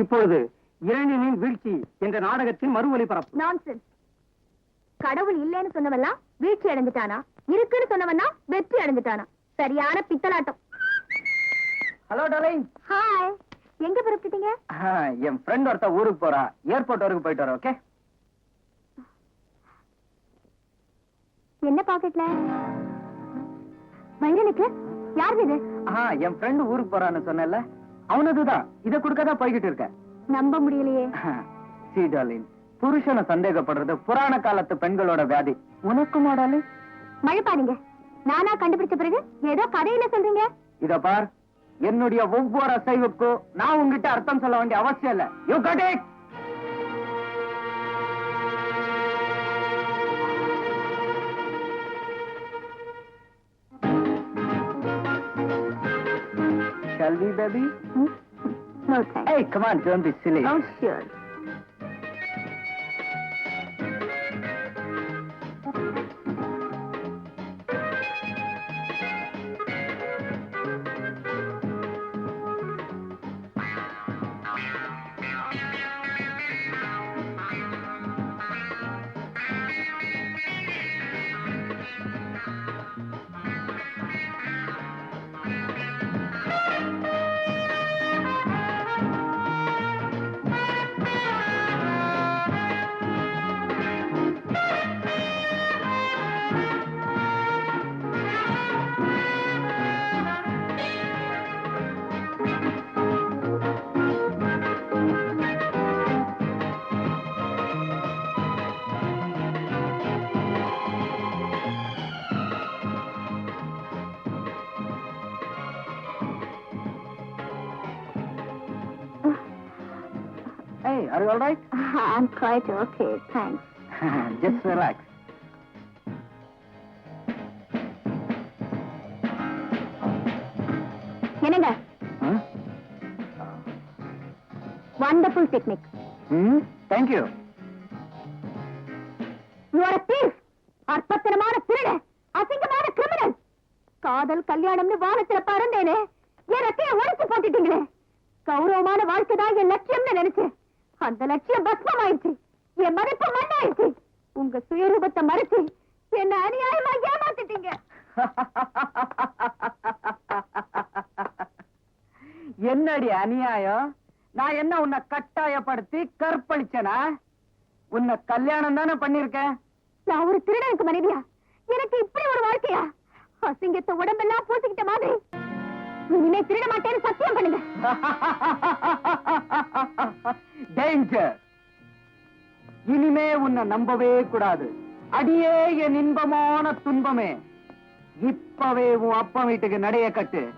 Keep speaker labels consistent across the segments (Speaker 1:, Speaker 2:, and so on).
Speaker 1: இப்பொழுது இரணினின் வீழ்ச்சி என்ற நாடகத்தின் மறு
Speaker 2: நான்சென்ஸ் கடவுள் இல்லைன்னு சொன்னவெல்லாம் வீழ்ச்சி அடைஞ்சிட்டானா? இருக்குன்னு சொன்னவனா வெற்றி அடைஞ்சிட்டானா? சரியான பித்தலாட்டம்.
Speaker 1: ஹலோ டார்லிங்
Speaker 2: ஹாய் எங்க புறப்பட்டீங்க
Speaker 1: என் ஃப்ரெண்ட் ஒருத்த ஊருக்கு போறா. ஏர்போர்ட் வரைக்கும் போயிட்டு வர ஓகே
Speaker 2: என்ன பாக்கெட்ல வைரனுக்கு யார் இது?
Speaker 1: என் ஃப்ரெண்ட் ஊருக்கு போறான்னு சொன்னேன்ல. அவனதுதான். இத கொடுக்கதான் போய்கிட்டு இருக்கேன்.
Speaker 2: நம்ப முடியலையே.
Speaker 1: சி புருஷனை சந்தேகப்படுறது புராண காலத்து பெண்களோட வியாதி. உனக்குமா டார்லிங்?
Speaker 2: மழை பாருங்க நானா கண்டுபிடிச்ச பிறகு ஏதோ கதையில சொல்றீங்க?
Speaker 1: இத பார். என்னுடைய ஒவ்வொரு அசைவுக்கும் நான் உங்ககிட்ட அர்த்தம் சொல்ல வேண்டிய அவசியம் இல்ல. You cut it shall we, baby?
Speaker 2: Hmm? No, thanks.
Speaker 1: Hey, come on, don't be silly.
Speaker 2: Oh, sure.
Speaker 1: Hey, are you all right?
Speaker 2: I'm quite okay, thanks.
Speaker 1: Just relax.
Speaker 2: என்னங்க
Speaker 1: Huh?
Speaker 2: Wonderful picnic
Speaker 1: Hmm? Thank you.
Speaker 2: You are thief அற்பத்தனமான திருட அசிங்கமான criminal காதல் கல்யாணம்னு வானத்துல பறந்தேனே என் ரெக்கைய உடைச்சு போட்டுட்டீங்களே கௌரவமான வாழ்க்கை தான் என் லட்சியம்னு நினைச்சேன் அந்த லட்சியம் பஸ்மம் ஆயிடுச்சு என் மதிப்பு மண்ணாயிடுச்சு உங்க சுயரூபத்தை மறைச்சு என்ன அநியாயமா ஏமாத்திட்டீங்க.
Speaker 1: என்னடி அநியாயம்? நான் என்ன உன்னை கட்டாயப்படுத்தி கற்பழிச்சனா? உன்னை கல்யாணம் தானே பண்ணிருக்கேன்
Speaker 2: நான் ஒரு திருடனுக்கு மனைவியா? எனக்கு இப்படி ஒரு வாழ்க்கையா? அசிங்கத்தை உடம்பெல்லாம் பூசிக்கிட்ட மாதிரி. இனிமே திருட மாட்டேன்னு சத்தியம் பண்ணுங்க.
Speaker 1: டேஞ்சர் இனிமே உன்னை நம்பவே கூடாது. அடியே என் இன்பமான துன்பமே. இப்பவே உன் அப்பா வீட்டுக்கு நடைய கட்டு.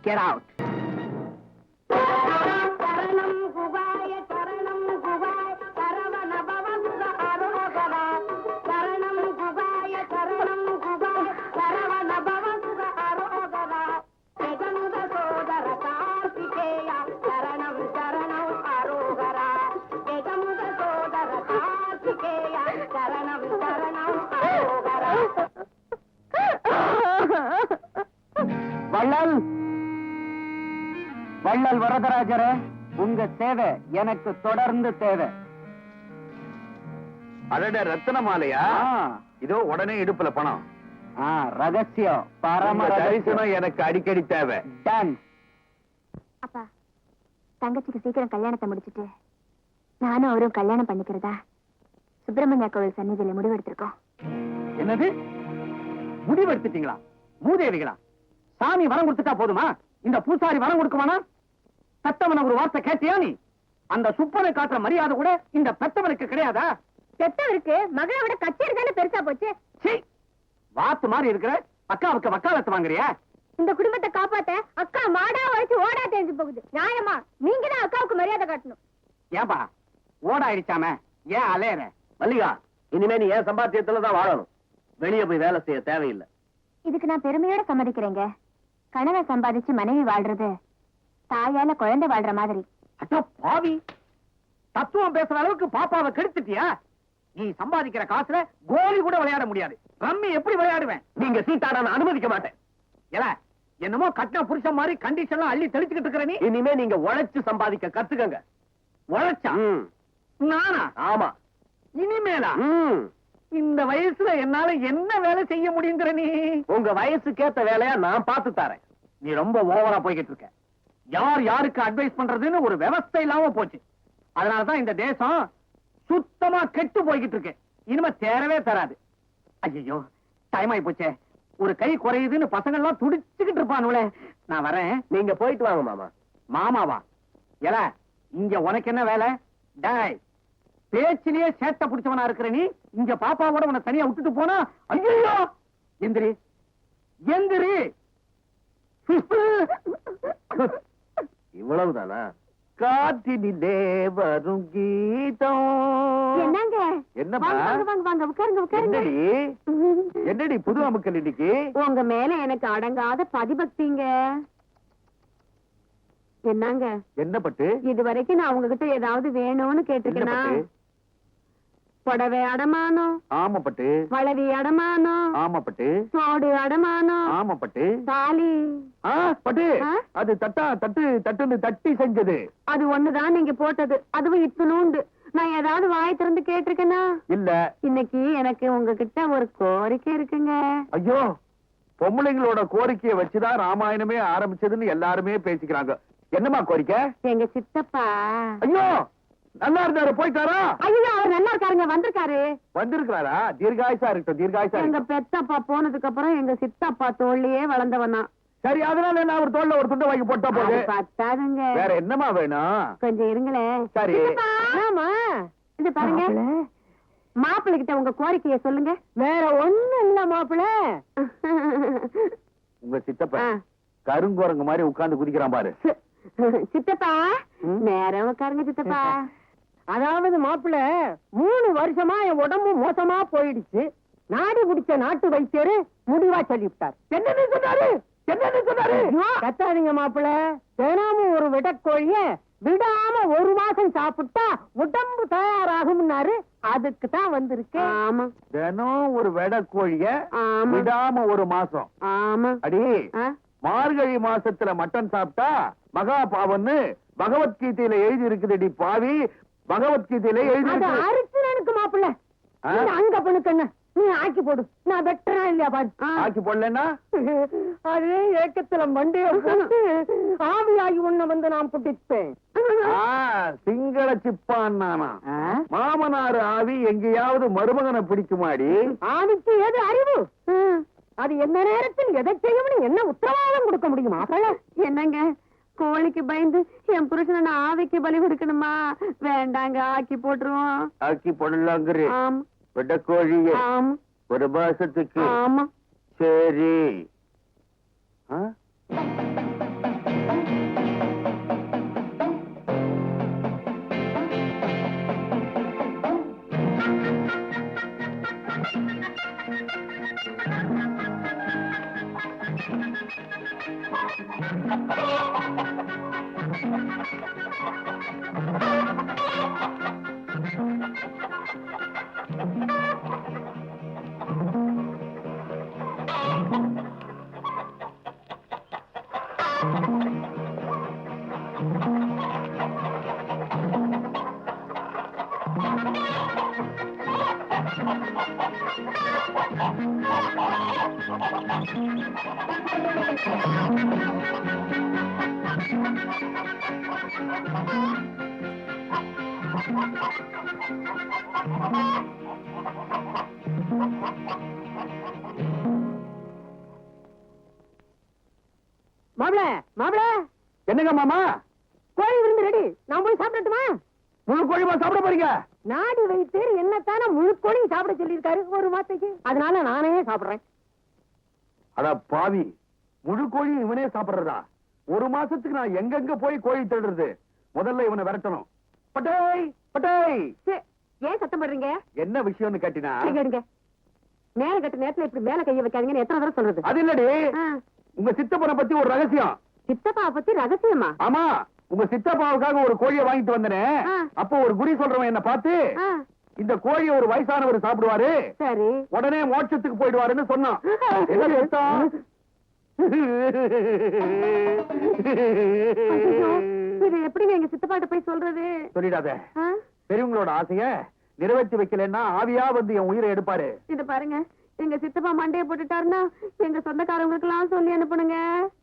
Speaker 1: கெட் அவுட் வள்ளல். வள்ளல் வரதராஜரே உங்க சேவை எனக்கு தொடர்ந்து தேவை.
Speaker 3: அடட ரத்தன மாலையா? இதோ உடனே இடுப்புல பணம்.
Speaker 1: ரகசியம் பரம
Speaker 3: தரிசனம் எனக்கு அடிக்கடி தேவை.
Speaker 2: அப்பா தங்கச்சிக்கு சீக்கிரம் கல்யாணத்தை முடிச்சிட்டு நானும் அவரும் கல்யாணம் பண்ணிக்கிறதா? சுப்பிரமணிய கோவில் சந்நிதியில முடிவெடுத்திருக்கோம்.
Speaker 1: என்னது? முடிவெடுத்துட்டீங்களா? மூதேவிகளா? சாமி வரம் கொடுத்துட்டா போதுமா? இந்த பூசாரி வரம் கொடுக்குமானா பெத்தவன ஒரு வார்த்தை கேட்டியா நீ? அந்த சுப்பனை காட்டுற மரியாதை கூட இந்த பெத்தவனுக்கு கிடையாதா?
Speaker 2: பெத்தவருக்கு மகளை விட கச்சேரி தானே பெருசா போச்சு?
Speaker 1: வாத்து மாதிரி இருக்கிற அக்காவுக்கு வக்காலத்து வாங்குறியா?
Speaker 2: இந்த குடும்பத்தை காப்பாத்த அக்கா மாடா வச்சு ஓடா தெரிஞ்சு போகுது. நியாயமா? நீங்க தான் அக்காவுக்கு மரியாதை காட்டணும்.
Speaker 1: ஏன்பா ஓடாயிடுச்சாமே? ஏன் அலையற?
Speaker 3: மல்லிகா இனிமே நீ ஏன் சம்பாத்தியத்துல தான் வாழணும். வெளியே போய் வேலை செய்ய தேவையில்லை.
Speaker 2: இதுக்கு நான் பெருமையோட சம்மதிக்கிறேங்க. கணவன் சம்பாதிச்சு மனைவி வாழ்றது. தாயால குழந்தை வாழ்ற மாதிரி.
Speaker 1: அட்டா பாவி. தத்துவம் பேசுற அளவுக்கு பாப்பாவை கெடுத்துட்டியா? நீ சம்பாதிக்கிற காசுல கோலி கூட விளையாட முடியாது. ரம்மி எப்படி விளையாடுவேன்?
Speaker 3: நீங்க சீட்டாட நான் அனுமதிக்க மாட்டேன்.
Speaker 1: ஏல என்னமோ கட்டின புருஷன் மாதிரி கண்டிஷன்லாம் அள்ளி தெளிச்சுக்கிட்டு இருக்கிற நீ?
Speaker 3: இனிமே நீங்க உழைச்சு சம்பாதிக்க கத்துக்கங்க.
Speaker 1: உழைச்சான்
Speaker 3: ம்.
Speaker 1: நானா?
Speaker 3: ஆமா.
Speaker 1: இனிமேலா. இந்த வயசுல என்னால என்ன வேலை செய்ய முடியுங்கிற நீ?
Speaker 3: உங்க வயசுக்கேத்த வேலையா நான் பார்த்து தரேன்.
Speaker 1: நீ ரொம்ப ஓவரா போய்கிட்டு இருக்க. யார் யாருக்கு அட்வைஸ் பண்றதுன்னு ஒரு விவஸ்தை இல்லாம போச்சு. அதனாலதான் இந்த தேசம் சுத்தமா கெட்டு போய்கிட்டு இருக்கு. இனிமே தேரவே தராது. ஐயோ டைம் ஆயி போச்சே ஒரு கை குறையுதுன்னு பசங்க எல்லாம் துடிச்சுக்கிட்டு இருப்பானுங்களே. நான் வரேன்.
Speaker 3: நீங்க போயிட்டு வாங்க மாமா.
Speaker 1: மாமாவா? எல இங்க உனக்கு என்ன வேலை? டேய் பேச்சிலேயே சேட்டை பிடிச்சவனா இருக்கிற நீ இங்க பாப்பாவோட உன்னை தனியா விட்டுட்டு போனா ஐயோ எந்திரி. எந்திரி.
Speaker 3: இவ்வளவுதானா? காற்றினிலே வரும் கீதம்.
Speaker 2: என்னங்க?
Speaker 3: என்னம்மா?
Speaker 2: வாங்க, வாங்க வாங்க உட்காருங்க உட்காருங்க.
Speaker 3: என்னடி? புது அமுக்கல் இன்னைக்கு?
Speaker 2: உங்க மேல எனக்கு அடங்காத பதிபக்திங்க. என்னங்க?
Speaker 3: என்ன பட்டு?
Speaker 2: இது வரைக்கும் நான் உங்ககிட்ட ஏதாவது வேணும்னு
Speaker 3: என்ன
Speaker 2: கேட்டிருக்கேனா புடவை அடமானம்.
Speaker 3: ஆமா பட்டு
Speaker 2: வளவி அடமானம்.
Speaker 3: ஆமா பட்டு
Speaker 2: சோடு அடமானம்.
Speaker 3: ஆமா பட்டு
Speaker 2: தாலி
Speaker 3: பட்டு? அது தட்டா தட்டு தட்டுன்னு தட்டி செஞ்சது.
Speaker 2: அது ஒண்ணுதான் நீங்க போட்டது. அதுவும் இத்தனூண்டு நான் ஏதாவது வாய் திறந்து கேட்டிருக்கேனா?
Speaker 3: இல்ல.
Speaker 2: இன்னைக்கு எனக்கு உங்ககிட்ட ஒரு கோரிக்கை இருக்குங்க.
Speaker 3: ஐயோ பொம்பளைங்களோட கோரிக்கையை வச்சுதான் ராமாயணமே ஆரம்பிச்சதுன்னு எல்லாருமே பேசிக்கிறாங்க. என்னம்மா கோரிக்கை?
Speaker 2: எங்க சித்தப்பா.
Speaker 3: ஐயோ! நல்லா இருந்தாரு போயிட்டாரா?
Speaker 2: ஐயோ அவர் நல்லா இருக்காருங்க வந்திருக்காரு.
Speaker 3: வந்திருக்கிறாரா? தீர்காயுசா இருக்கட்டும் தீர்காயுசா
Speaker 2: எங்க பெத்தப்பா போனதுக்கு அப்புறம் எங்க சித்தப்பா தோல்லையே வளர்ந்தவனா
Speaker 3: சரி அதனால என்ன ஒரு தோல்ல ஒரு துண்டை வாங்கி போட்டா
Speaker 2: அது பத்தாதுங்க.
Speaker 3: வேற என்னமா வேணும்?
Speaker 2: கொஞ்சம் இருங்களேன்
Speaker 3: சரி.
Speaker 2: ஆமா இது பாருங்க. மாப்பிள்ளை கிட்ட உங்க கோரிக்கைய சொல்லுங்க. வேற ஒண்ணும் இல்ல மாப்பிள்ள
Speaker 3: உங்க சித்தப்ப கருங்குரங்கு மாதிரி உட்கார்ந்து குதிக்கிறான் பாரு.
Speaker 2: சித்தப்பா? நேரம் உட்காருங்க சித்தப்பா.
Speaker 4: அதாவது மாப்பிள்ள மூணு வருஷமா என் உடம்பு மோசமா போயிடுச்சு. நாடி பிடிச்ச நாட்டு வைத்தியரு முடிவா சொல்லிவிட்டார்.
Speaker 3: என்னன்னு சொன்னாரு? என்னன்னு சொன்னாரு?
Speaker 4: கத்தாதீங்க மாப்பிள்ள. தினமும் ஒரு விடக்கோழிய விடாம ஒரு மாசம் சாப்பிட்டா உடம்பு தயாராகும்னாரு. அதுக்கு தான் வந்திருக்கேன்.
Speaker 2: ஆமா.
Speaker 3: தினம் ஒரு வெடை கோழிய விடாம ஒரு மாசம்.
Speaker 2: ஆமா.
Speaker 3: அடி? மார்கழி மாசத்துல மட்டன் சாப்பிட்டா மகா பாவம்னு பகவத்கீதையில எழுதி இருக்குதுடி பாவி. பகவத்கீதையில எழுதி
Speaker 4: மாப்பிள்ள. அங்க பண்ணுக்கண்ண நீ ஆக்கி போடு. நான் வெட்டுறா இல்லையா பாரு.
Speaker 3: ஆக்கி போடலன்னா?
Speaker 4: அதே ஏக்கத்துல மண்டைய ஆவியாகி உன்னை வந்து நான் புட்டிப்பேன்
Speaker 3: ஆ, சிங்கள சிப்பான் நானா? மாமனார் ஆவி எங்கேயாவது மருமகனை பிடிக்குமாடி?
Speaker 4: ஆவிக்கு எது அறிவு? அது எந்த நேரத்தில் எதை செய்யும்னு என்ன உத்தரவாதம் கொடுக்க முடியுமா
Speaker 2: என்னங்க? கோழிக்கு பயந்து என் புருஷனை நான் ஆவிக்கு பலி கொடுக்கணுமா? வேண்டாங்க ஆக்கி போட்டுருவோம்.
Speaker 3: ஆக்கி போடலாங்கிற
Speaker 2: ஆமா.
Speaker 3: வெடக்கோழிய
Speaker 2: ஆமா.
Speaker 3: ஒரு மாசத்துக்கு.
Speaker 2: ஆமா.
Speaker 3: சரி. ஆ?
Speaker 4: மாப்பிள மாப்பிள.
Speaker 3: என்னங்க மாமா?
Speaker 4: கோழி விருந்து ரெடி. நான் போய் சாப்பிடட்டுமா?
Speaker 3: முழு கோழிமா சாப்பிட போறீங்க?
Speaker 4: நாடி வைத்து என்னத்தான முழு கோழி சாப்பிட சொல்லியிருக்காரு ஒரு மாசத்துக்கு அதனால நானே சாப்பிடுறேன்.
Speaker 3: அட பாவி முழு கோழி இவனே சாப்பிடுறதா ஒரு மாசத்துக்கு நான் எங்கெங்க போய் கோழி தேடுறது? முதல்ல இவனை விரட்டணும். பட்டேய் பட்டேய்.
Speaker 2: சே, ஏன் சத்தம் போடுறீங்க?
Speaker 3: என்ன விஷயம்னு கேட்டினா?
Speaker 2: மேல கட்ட நேரத்துல இப்படி மேல கைய வைக்காதீங்கன்னு எத்தனை தடவை சொல்றது?
Speaker 3: அது இல்லடி. உங்க சித்தப்பனை பத்தி ஒரு ரகசியம்.
Speaker 2: சித்தப்பா பத்தி ரகசியமா?
Speaker 3: ஆமா உங்க சித்தப்பாவுக்காக ஒரு கோழியை வாங்கிட்டு வந்தனே. அப்போ ஒரு குடி சொல்றவன் என்ன பார்த்து இந்த கோழியை ஒரு வயசானவர் சாப்பிடுவாரு.
Speaker 2: சரி.
Speaker 3: உடனே மோட்சத்துக்கு போயிடுவாருன்னு சொன்னான்.
Speaker 2: இதை எப்படிங்க எங்க சித்தப்பாட்ட போய் சொல்றது?
Speaker 3: சொல்லிடாத? பெரியவங்களோட ஆசைய நிறைவேற்றி வைக்கலன்னா ஆவியா வந்து என் உயிரை எடுப்பாரு.
Speaker 2: இத பாருங்க. எங்க சித்தப்பா மண்டைய போட்டுட்டாருன்னா எங்க சொந்தக்காரங்களுக்கு எல்லாம் சொல்லி அனுப்புனுங்க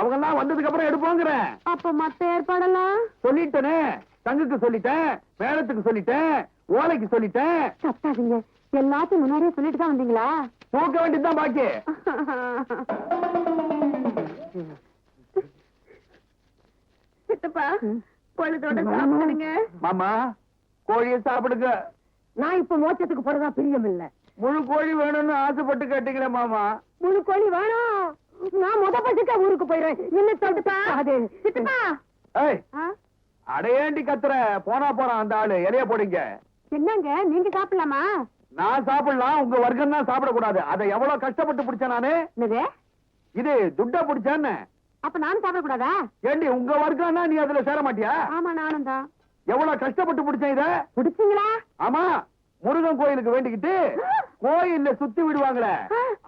Speaker 3: அவங்க எல்லாம் வந்ததுக்கு அப்புறம் எடுப்போங்கிறேன்.
Speaker 2: அப்ப மத்த ஏற்பாடெல்லாம்?
Speaker 3: சொல்லிட்டேனே. தங்குக்கு சொல்லிட்டேன். மேளத்துக்கு சொல்லிட்டேன். ஓலைக்கு சொல்லிட்டேன்.
Speaker 2: கத்தாதீங்க எல்லாத்தையும் முன்னாடியே சொல்லிட்டு தான் வந்தீங்களா?
Speaker 3: தூக்க வேண்டியதுதான் பாக்கி.
Speaker 2: சித்தப்பா பொழுதோட சாப்பிடுங்க.
Speaker 3: மாமா கோழியை சாப்பிடுங்க.
Speaker 4: நான் இப்ப மோட்சத்துக்கு போறதா பிரியம் இல்ல.
Speaker 3: முழு கோழி வேணும்னு ஆசைப்பட்டு கேட்டீங்களே மாமா.
Speaker 4: முழு கோழி வேணும். நான் முத பசுக்க ஊருக்கு போயிடுறேன். என்ன சொல்லிட்டா அது
Speaker 2: சித்தப்பா?
Speaker 3: அடையேண்டி கத்துற. போனா போறான் அந்த ஆளு. இலைய போடுங்க.
Speaker 2: என்னங்க நீங்க சாப்பிடலாமா?
Speaker 3: நான் சாப்பிடலாம் உங்க வர்க்கம் தான் சாப்பிடக்கூடாது. அதை எவ்வளவு கஷ்டப்பட்டு பிடிச்சேன் நானு?
Speaker 2: என்னது?
Speaker 3: இது துட்ட பிடிச்சேன்னு.
Speaker 2: அப்ப நானும் சாப்பிடக்கூடாதா?
Speaker 3: ஏண்டி உங்க வர்க்கம்னா நீ அதுல சேர மாட்டியா?
Speaker 2: ஆமா நானும் தான்.
Speaker 3: எவ்வளவு கஷ்டப்பட்டு பிடிச்சேன் இத?
Speaker 2: பிடிச்சீங்களா?
Speaker 3: ஆமா முருகன் கோயிலுக்கு வேண்டிக்கிட்டு கோயில்ல சுத்தி விடுவாங்களே.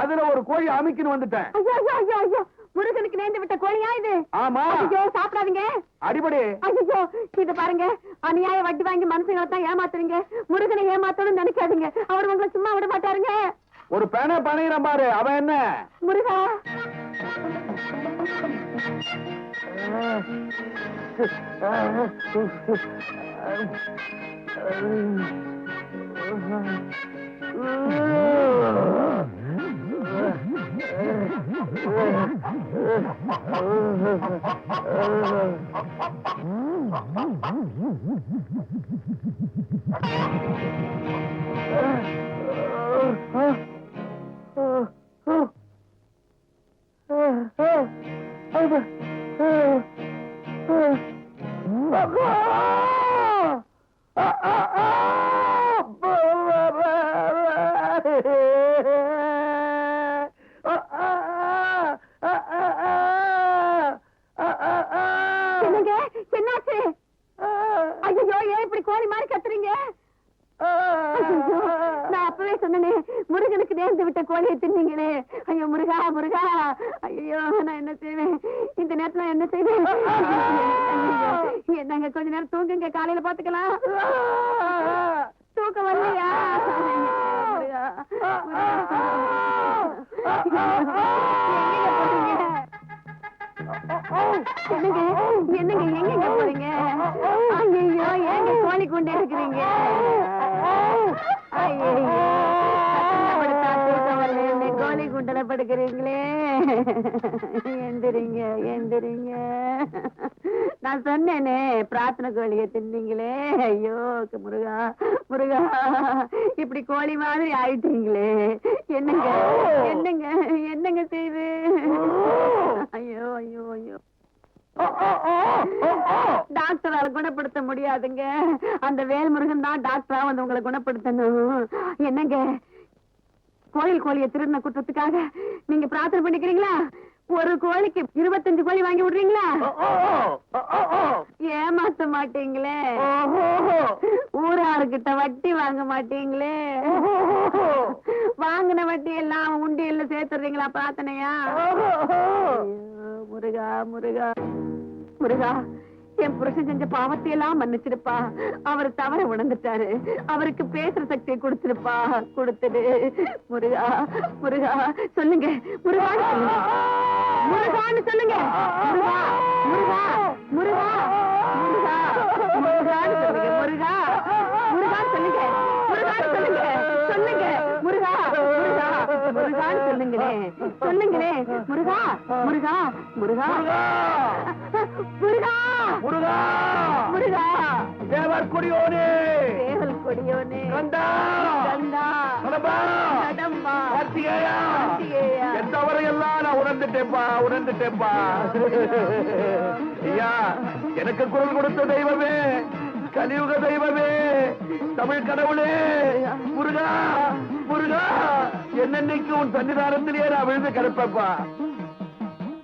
Speaker 3: அதுல ஒரு கோழி அமைக்கின்னு வந்துட்டேன்.
Speaker 2: ஐயோ ஐயோ ஐயோ ஐயோ. முருகனுக்கு நேர்ந்து விட்ட கோழியா இது?
Speaker 3: ஆமா.
Speaker 2: ஐயோ சாப்பிடாதீங்க.
Speaker 3: அடிபடி.
Speaker 2: ஐயோ இது பாருங்க. அநியாய வட்டி வாங்கி மனுஷங்களை தான் ஏமாத்துறீங்க. முருகனை ஏமாத்தணும்னு நினைக்காதீங்க. அவர் உங்களை சும்மா விட மாட்டாருங்க.
Speaker 3: ஒரு பேனை பணையிறான் பாரு. அவன் என்ன?
Speaker 2: முருகா. என்னங்க ஐயோ முருகா முருகா. ஐயோ நான் என்ன செய்வேன்? இந்த நேரத்துல என்ன செய்வேன்? நாங்க என்னங்க கொஞ்ச நேரம் தூங்குங்க காலையில பாத்துக்கலாம். தூக்கம் வரலையா? என்னங்க என்னங்க போறீங்க? ஐயோ ஏங்க கோழி கொண்டே இருக்கிறீங்க? ஐயோ கோழி எந்திரிங்க எந்திரிங்க. நான் சொன்னேனே பிரார்த்தனை கோழியை தின்னீங்களே ஐயோ முருகா முருகா இப்படி கோழி மாதிரி ஆயிட்டீங்களே. என்னங்க என்னங்க என்னங்க செய்து? ஐயோ ஐயோ ஐயோ. டாக்டரால குணப்படுத்த முடியாதுங்க. அந்த வேல்முருகன் தான் டாக்டரா வந்து உங்களை குணப்படுத்தணும். என்னங்க கோயில் கோழியை திருடின குற்றத்துக்காக நீங்க பிரார்த்தனை பண்ணிக்கிறீங்களா? ஒரு கோழிக்கு இருபத்தஞ்சு கோழி வாங்கி விடுறீங்களா? ஏமாத்த மாட்டீங்களே. ஊராருக்கிட்ட வட்டி வாங்க மாட்டீங்களே. வாங்கின வட்டி எல்லாம் உண்டியல்ல சேர்த்துறீங்களா பிரார்த்தனையா? முருகா முருகா. முருகா என் புருஷன் செஞ்ச பாவத்தை எல்லாம் மன்னிச்சிருப்பா. அவர் தவற உணர்ந்துட்டாரு. அவருக்கு பேசுற சக்தியை கொடுத்திருப்பா. கொடுத்துடு முருகா முருகா சொல்லுங்க. முருகான்னு சொல்லுங்க முருகான்னு சொல்லுங்க. முருகா முருகா முருகா முருகா முருகான்னு சொல்லுங்க. முருகா முருகான்னு சொல்லுங்க. முருகான்னு சொல்லுங்க. சொல்லுங்க. முருகா முருகா முருகான்னு சொல்லுங்களே சொல்லுங்களே முருகா. முருகா! முருகா! முருகா!
Speaker 3: முருகா! தேவர் கொடியோனே
Speaker 2: சேவல் கொடியோனே
Speaker 3: கந்தா!
Speaker 2: கந்தா!
Speaker 3: கடம்பா
Speaker 2: கடம்பா
Speaker 3: கார்த்திகேயா!
Speaker 2: கார்த்திகேயா.
Speaker 3: நான் உணர்ந்துட்டேப்பா உணர்ந்துட்டேப்பா? ஐயா எனக்கு குரல் கொடுத்த தெய்வமே கலியுக தெய்வமே தமிழ் கடவுளே முருகா முருகா! என்னன்னைக்கு உன் சன்னிதானத்திலேயே நான் விழுந்து கிடப்பேப்பா?